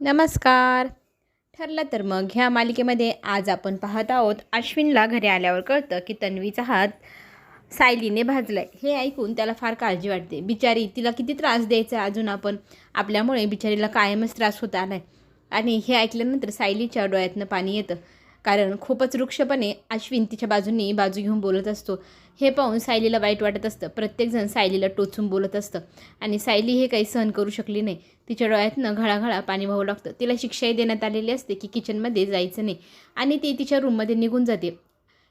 नमस्कार. ठरलं तर मग ह्या मालिकेमध्ये आज आपण पाहत आहोत अश्विनला घरी आल्यावर कळतं की तन्वीचा हात सायलीने भाजलाय. हे ऐकून त्याला फार काळजी वाटते. बिचारी तिला किती त्रास द्यायचा अजून आपण आपल्यामुळे बिचारीला कायमच त्रास होत आला आहे आणि हे ऐकल्यानंतर सायलीच्या डोळ्यातनं पाणी येतं. कारण खूपच वृक्षपणे अश्विन तिच्या बाजूंनी बाजू घेऊन बोलत असतो. हे पाहून सायलीला वाईट वाटत असतं. प्रत्येकजण सायलीला टोचून बोलत असतं. आणि सायली हे काही सहन करू शकली नाही. तिच्या डोळ्यातनं घळाघळा पाणी वाहू लागतं. तिला शिक्षाही देण्यात आलेली असते की किचनमध्ये जायचं नाही. आणि ती तिच्या रूममध्ये निघून जाते.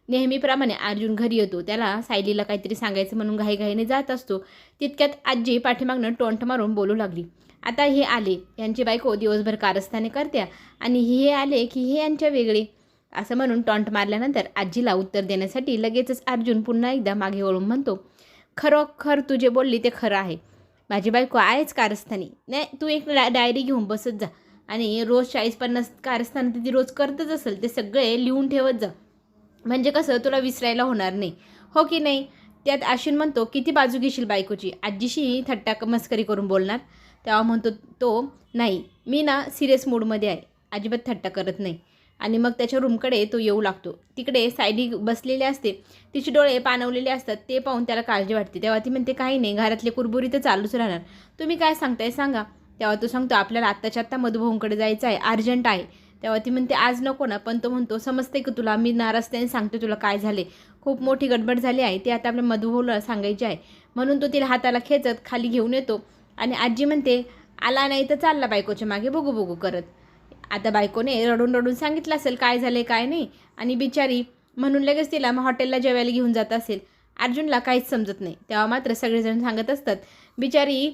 नेहमीप्रमाणे अर्जुन घरी येतो. त्याला सायलीला काहीतरी सांगायचं म्हणून घाईघाईने जात असतो. तितक्यात आजी पाठीमागनं टोंट मारून बोलू लागली. आता हे आले. यांची बायको दिवसभर कारस्थाने करत्या. आणि हे आले की हे यांच्या वेगळे. असं म्हणून टॉन्ट मारल्यानंतर आजीला उत्तर देण्यासाठी लगेचच अर्जुन पुन्हा एकदा मागे वळून म्हणतो खरोखर तू जे बोलली ते खरं आहे. माझी बायको आहेच कारस्थानी. नाही तू एक डा डायरी घेऊन बसत जा आणि रोज चाळीस पन्नास कारस्थान तर ती रोज करतच असेल ते सगळे लिहून ठेवत जा. म्हणजे कसं तुला विसरायला होणार नाही. हो की नाही? त्यात आशीन म्हणतो किती बाजू घेशील बायकोची? आजीशी थट्टा मस्करी करून बोलणार. तेव्हा म्हणतो तो नाही मी ना सिरियस मूडमध्ये आहे. अजिबात थट्टा करत नाही. आणि मग त्याच्या रूमकडे तो येऊ लागतो. तिकडे सायली बसलेले असते. तिचे डोळे पाणवलेले असतात. ते पाहून त्याला काळजी वाटते. तेव्हा ती म्हणते काही नाही घरातले कुरबुरी तर चालूच राहणार. तुम्ही काय सांगताय सांगा. तेव्हा तो सांगतो आपल्याला आत्ताच्या आत्ता मधुभाऊंकडे जायचं आहे. अर्जंट आहे. तेव्हा ती म्हणते आज नको ना. पण तो म्हणतो समजते की तुला? मी नाराजतेने सांगते तुला काय झाले खूप मोठी गडबड झाली आहे. ती आता आपल्या मधुभाऊला सांगायची आहे. म्हणून तो तिला हाताला खेचत खाली घेऊन येतो. आणि आजी म्हणते आला नाही तर चालला बायकोच्या मागे. बघू बघू करत. आता बायकोने रडून रडून सांगितलं असेल काय झाले काय नाही? आणि बिचारी म्हणून लगेच तिला मग हॉटेलला जेवायला घेऊन जात असेल. अर्जुनला काहीच समजत नाही. तेव्हा मात्र सगळेजण सांगत असतात बिचारी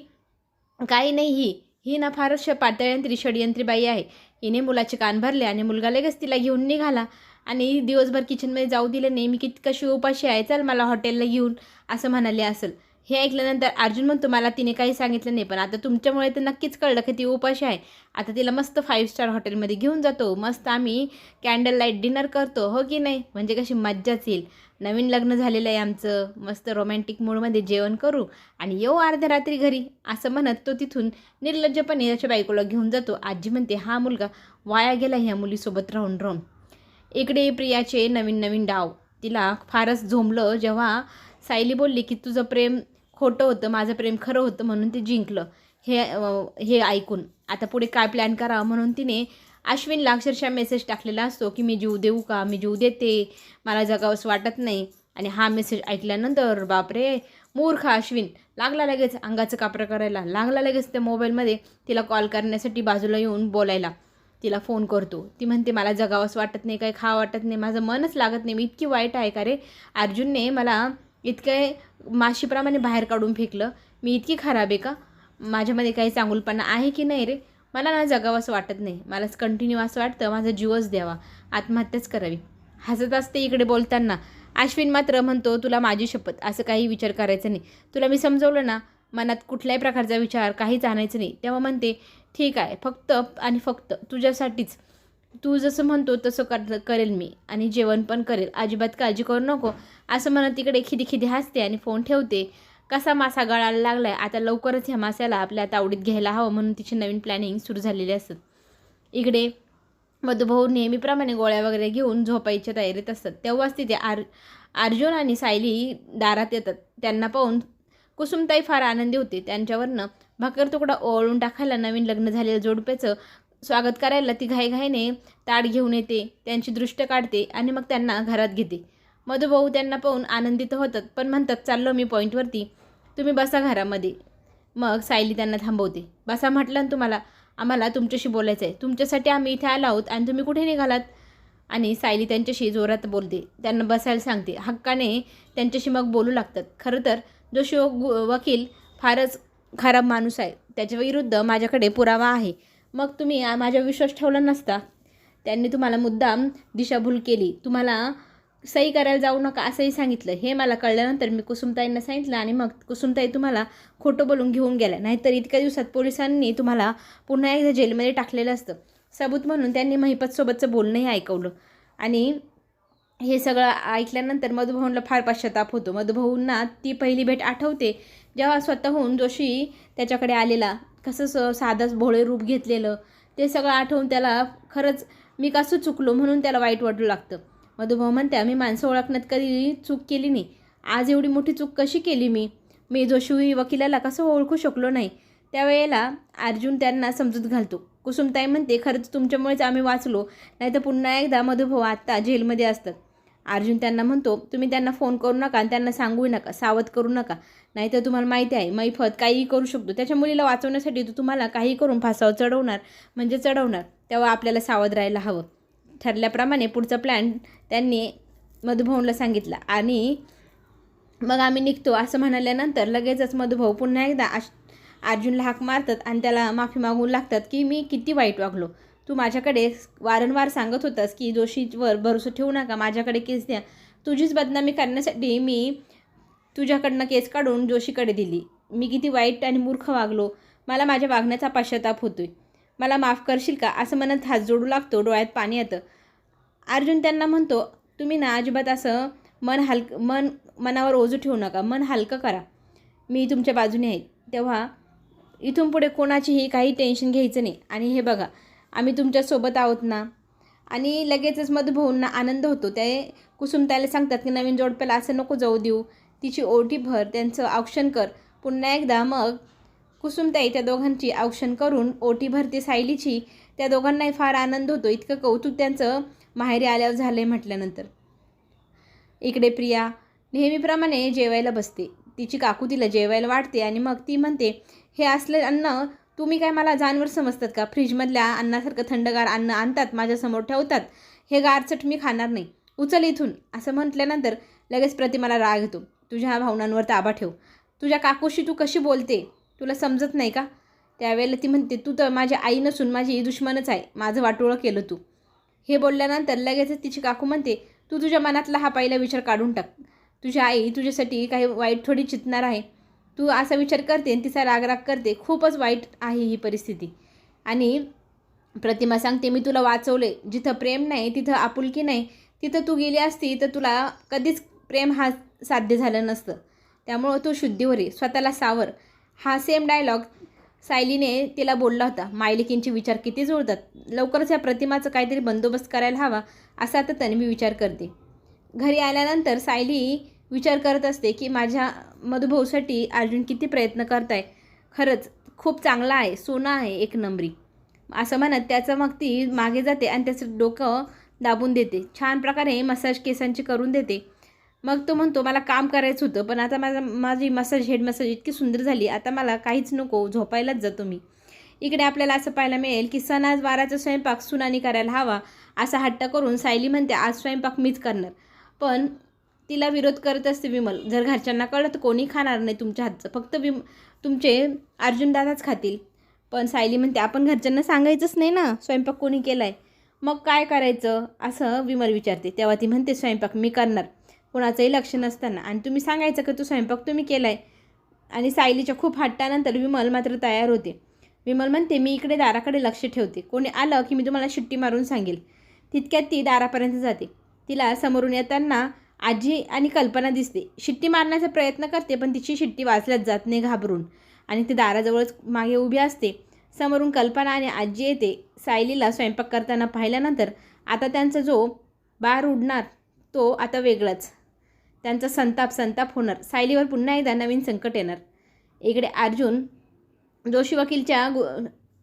काही नाही ही. ही ना फारच पातळ्यांत्री षडयंत्री बाई आहे. हिने मुलाचे कान भरले आणि मुलगा लगेच तिला घेऊन निघाला. आणि दिवसभर किचनमध्ये जाऊ दिले नाही. मी कित कशी उपाशी आहे चल मला हॉटेलला घेऊन असं म्हणाले असेल. हे ऐकल्यानंतर अर्जुन म्हणतो मला तिने काही सांगितलं नाही पण आता तुमच्यामुळे तर नक्कीच कळलं की ती उपाशी आहे. आता तिला मस्त फाईव्ह स्टार हॉटेलमध्ये घेऊन जातो. मस्त आम्ही कॅन्डल लाइट डिनर करतो हो की नाही? म्हणजे कशी मज्जाच येईल. नवीन लग्न झालेलं आहे आमचं. मस्त रोमॅन्टिक मूडमध्ये जेवण करू आणि येऊ अर्ध्या रात्री घरी. असं म्हणत तो तिथून निर्लज्जपणे त्याच्या बायकोला घेऊन जातो. आजी म्हणते हा मुलगा वाया गेला ह्या मुलीसोबत राहून राहून. इकडे प्रियाचे नवीन नवीन डाव. तिला फारच झोंबलं जेव्हा सायली बोलली की तुझं प्रेम खोटं होतं माझं प्रेम खरं होतं म्हणून ते जिंकलं. हे हे ऐकून. आता पुढे काय प्लॅन करावं म्हणून तिने अश्विनला अक्षरशः मेसेज टाकलेला असतो की मी जीव देऊ का? मी जीव देते. मला जगावंसं वाटत नाही. आणि हा मेसेज ऐकल्यानंतर बापरे मूर्ख अश्विन. लागला लगेच अंगाचं कापरं करायला. लागला लगेच त्या मोबाईलमध्ये तिला कॉल करण्यासाठी बाजूला येऊन बोलायला. तिला फोन करतो. ती म्हणते मला जगावंसं वाटत नाही काही खा वाटत नाही. माझं मनच लागत नाही. मी इतकी वाईट आहे का रे? अर्जुनने मला इतके माशीप्रमाणे बाहेर काढून फेकलं. मी इतकी खराब आहे का? माझ्यामध्ये काही चांगुलपणा आहे की नाही रे? मला ना जगावं असं वाटत नाही. मलाच कंटिन्यू असं वाटतं. माझा जीवच द्यावा. आत्महत्याच करावी. हसत असते इकडे बोलताना. अश्विन मात्र म्हणतो तुला माझी शपथ. असं काही विचार करायचा नाही. तुला मी समजवलं ना मनात कुठल्याही प्रकारचा विचार काहीच आणायचं नाही. तेव्हा म्हणते ठीक आहे. फक्त आणि फक्त तुझ्यासाठीच तू जसं म्हणतो तसं कर करेल मी आणि जेवण पण करेल. अजिबात काळजी करू नको. असं म्हणत तिकडे खिदी खिदी हसते आणि फोन ठेवते. कसा मासा गळायला लागलाय? आता लवकरच ह्या माशाला आपल्या तावडीत घ्यायला हवं म्हणून तिची नवीन प्लॅनिंग सुरू झालेली असत इकडे मधुभाऊ नेहमीप्रमाणे गोळ्या वगैरे घेऊन झोपायच्या तयारीत असतात. तेव्हाच तिथे आर अर्जुन आणि सायली दारात येतात. त्यांना पाहून कुसुमताई फार आनंदी होते. त्यांच्यावरनं भाकर तुकडा ओळून टाकायला नवीन लग्न झालेलं जोडप्याचं स्वागत करायला ती घाईघाईने ताट घेऊन येते त्यांची दृष्ट काढते आणि मग त्यांना घरात घेते. मधुभाऊ त्यांना पाहून आनंदित होतात पण म्हणतात चाललो मी पॉईंटवरती तुम्ही बसा घरामध्ये. मग सायली त्यांना थांबवते. बसा म्हटलं ना तुम्हाला आम्हाला तुमच्याशी बोलायचं आहे तुमच्यासाठी आम्ही इथे आलो आहोत आणि तुम्ही कुठे निघालात? आणि सायली त्यांच्याशी जोरात बोलते. त्यांना बसायला सांगते. हक्काने त्यांच्याशी मग बोलू लागतात. खरं तर जो शिव गु- वकील फारच खराब माणूस आहे. त्याच्या विरुद्ध माझ्याकडे पुरावा आहे. मग तुम्ही माझ्या विश्वास ठेवला नसता. त्यांनी तुम्हाला मुद्दाम दिशाभूल केली. तुम्हाला सही करायला जाऊ नका असंही सांगितलं. हे मला कळल्यानंतर मी कुसुमताईंना सांगितलं आणि मग कुसुमताई तुम्हाला खोटं बोलून घेऊन गेल्या. नाहीतर इतक्या दिवसात पोलिसांनी तुम्हाला पुन्हा एकदा जेलमध्ये टाकलेलं असतं. सबूत म्हणून त्यांनी महिपतसोबतचं बोलणंही ऐकवलं. आणि हे सगळं ऐकल्यानंतर मधुभाऊंना फार पश्चाताप होतो. मधुभाऊंना ती पहिली भेट आठवते जेव्हा स्वतःहून जोशी त्याच्याकडे आलेला कसं स साधंच भोळे रूप घेतलेलं ते सगळं आठवून त्याला खरंच मी कसं चुकलो म्हणून त्याला वाईट वाटू लागतं. मधुभाऊ म्हणते मी माणसं ओळखण्यात कधी चूक केली नाही. आज एवढी मोठी चूक कशी केली मी? मी जोशी वकिलाला कसं ओळखू शकलो नाही? त्यावेळेला अर्जुन त्यांना समजूत घालतो. कुसुमताई म्हणते खरंच तुमच्यामुळेच आम्ही वाचलो. नाही तर पुन्हा एकदा मधुभाऊ आत्ता जेलमध्ये असतात. अर्जुन त्यांना म्हणतो तुम्ही त्यांना फोन करू नका आणि त्यांना सांगू नका सावध करू नका. नाहीतर तुम्हाला माहिती आहे मैफत काहीही करू शकतो. त्याच्या मुलीला वाचवण्यासाठी तो तुम्हाला काही करून फासावर चढवणार म्हणजे चढवणार तेव्हा आपल्याला सावध राहायला हवं. ठरल्याप्रमाणे पुढचा प्लॅन त्यांनी मधुभाऊला सांगितला. आणि मग आम्ही निघतो असं म्हणाल्यानंतर लगेचच मधुभाऊ पुन्हा एकदा अर्जुनला हाक मारतात आणि त्याला माफी मागू लागतात की मी किती वाईट वागलो. तू माझ्याकडे वारंवार सांगत होतास की जोशीवर भरोसा ठेवू नका माझ्याकडे केस द्या. तुझीच बदनामी करण्यासाठी मी तुझ्याकडनं केस काढून जोशीकडे दिली. मी किती वाईट आणि मूर्ख वागलो. मला माझ्या वागण्याचा पश्चाताप होतोय. मला माफ करशील का? असं म्हणत हात जोडू लागतो डोळ्यात पाणी येतं. अर्जुन त्यांना म्हणतो तुम्ही ना अजिबात असं मन हलक मन मनावर ओझू ठेवू नका. मन हलकं करा. मी तुमच्या बाजूने आहे. तेव्हा इथून पुढे कोणाचीही काही टेन्शन घ्यायचं नाही. आणि हे बघा आम्ही तुमच्यासोबत आहोत ना. आणि लगेचच मधुभाऊंना आनंद होतो. ते कुसुमताईला सांगतात की नवीन जोडप्याला असं नको जाऊ देऊ. तिची ओटी भर त्यांचं औक्षण कर. पुन्हा एकदा मग कुसुमताई त्या दोघांची औक्षण करून ओटी भरते सायलीची. त्या दोघांनाही फार आनंद होतो. इतकं कौतुक त्यांचं माहेरी आल्यावर झालं आहे म्हटल्यानंतर. इकडे प्रिया नेहमीप्रमाणे जेवायला बसते. तिची काकू तिला जेवायला वाटते आणि मग ती म्हणते हे असले अन्न तुम्ही काय मला जानवर समजतात का? फ्रीजमधल्या अन्नासारखं थंडगार अन्न आणतात माझ्यासमोर ठेवतात. हे गारचट मी खाणार नाही. उचल इथून. असं म्हटल्यानंतर लगेच प्रतिमाला राग येतो. तुझ्या भावनांवर ताबा ठेव. तुझ्या काकूशी तू कशी बोलते? तुला समजत नाही का? त्यावेळेला ती म्हणते तू तर माझी आई नसून माझी दुश्मनच आहे. माझं वाटोळं केलं तू. हे बोलल्यानंतर लगेचच तिची काकू म्हणते तू तुझ्या मनातला हा पहिला विचार काढून टाक. तुझी आई तुझ्यासाठी काही वाईट थोडी चितणार आहे. तू असा विचार करते आणि तिचा रागराग करते. खूपच वाईट आहे ही परिस्थिती. आणि प्रतिमा सांगते मी तुला वाचवले. जिथं प्रेम नाही तिथं आपुलकी नाही. तिथं तू गेली असती तर तुला कधीच प्रेम हा साध्य झालं नसतं. त्यामुळं तू शुद्धीवर ये स्वतःला सावर. हा सेम डायलॉग सायलीने तिला बोलला होता. मायलिकींचे विचार किती जुळतात. लवकरच या प्रतिमाचं काहीतरी बंदोबस्त करायला हवा असा आता तन्वी विचार करते. घरी आल्यानंतर सायली विचार करत असते की माझ्या मधुभाऊसाठी अर्जुन किती प्रयत्न करताय. खरंच खूप चांगला आहे सोना आहे एक नंबरी. असं म्हणत त्याचं मग ती मागे जाते आणि त्याचं डोकं दाबून देते. छान प्रकारे मसाज केसांची करून देते. मग तो म्हणतो मला काम करायचं होतं पण आता माझा माझी मसाज हेड मसाज इतकी सुंदर झाली आता मला काहीच नको झोपायलाच जातो मी इकडे आपल्याला असं पाहायला मिळेल की सणाज वाराचा स्वयंपाक सुनानी करायला हवा असा हट्ट करून सायली म्हणते आज स्वयंपाक मीच करणार. पण तिला विरोध करत असते विमल. जर घरच्यांना कळलं तर कोणी खाणार नाही तुमच्या हातचं. फक्त विम तुमचे अर्जुनदादाच खातील. पण सायली म्हणते आपण घरच्यांना सांगायचंच नाही ना. स्वयंपाक कोणी केला आहे मग काय करायचं? असं विमल विचारते. तेव्हा ती म्हणते स्वयंपाक मी करणार. कोणाचंही लक्ष नसताना. आणि तुम्ही सांगायचं का तू स्वयंपाक तुम्ही केला आहे आणि सायलीच्या खूप हट्टानंतर विमल मात्र तयार होते. विमल म्हणते मी इकडे दाराकडे लक्ष ठेवते. कोणी आलं की मी तुम्हाला शिट्टी मारून सांगेल. तितक्यात ती दारापर्यंत जाते. तिला समोरून येताना आजी आणि कल्पना दिसते शिट्टी मारण्याचा प्रयत्न करते पण तिची शिट्टी वाचल्याच जात नाही घाबरून. आणि ती दाराजवळच मागे उभी असते. समोरून कल्पना आणि आजी येते. सायलीला स्वयंपाक करताना पाहिल्यानंतर आता त्यांचा जो बार उडणार तो आता वेगळाच. त्यांचा संताप संताप होणार. सायलीवर पुन्हा एकदा नवीन संकट येणार. इकडे अर्जुन जोशी वकीलच्या गु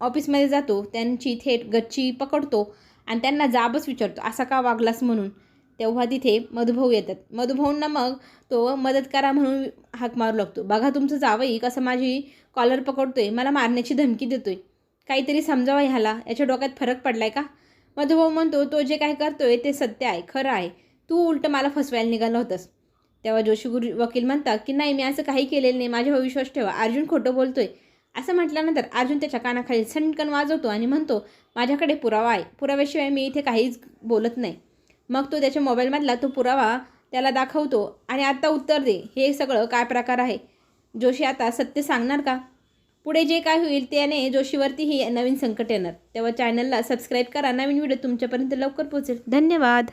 ऑफिसमध्ये जातो. त्यांची थेट गच्ची पकडतो आणि त्यांना जाबच विचारतो असा का वागलास? म्हणून. तेव्हा तिथे मधुभाऊ येतात. मधुभाऊंना मग तो मदत करा म्हणून हाक मारू लागतो. बघा तुमचं जावई कसं माझी कॉलर पकडतोय मला मारण्याची धमकी देतोय. काहीतरी समजावा ह्याला याच्या डोक्यात फरक पडलाय का? मधुभाऊ म्हणतो तो जे काय करतोय ते सत्य आहे खरं आहे. तू उलटं मला फसवायला निघाला होतास. तेव्हा जोशी गुरु वकील म्हणतात की नाही मी असं काही केलेलं नाही. माझ्यावर विश्वास ठेवा. अर्जुन खोटं बोलतोय. असं म्हटल्यानंतर अर्जुन त्याच्या कानाखाली सणकण वाजवतो आणि म्हणतो माझ्याकडे पुरावा आहे. पुराव्याशिवाय मी इथे काहीच बोलत नाही. मग तो त्याच्या मोबाईलमधला तो पुरावा त्याला दाखवतो आणि आत्ता उत्तर दे. हे सगळं काय प्रकार आहे? जोशी आता सत्य सांगणार का? पुढे जे काय होईल त्याने जोशीवरतीही नवीन संकट येणार. तेव्हा चॅनलला सबस्क्राईब करा. नवीन व्हिडिओ तुमच्यापर्यंत लवकर पोहोचेल. धन्यवाद.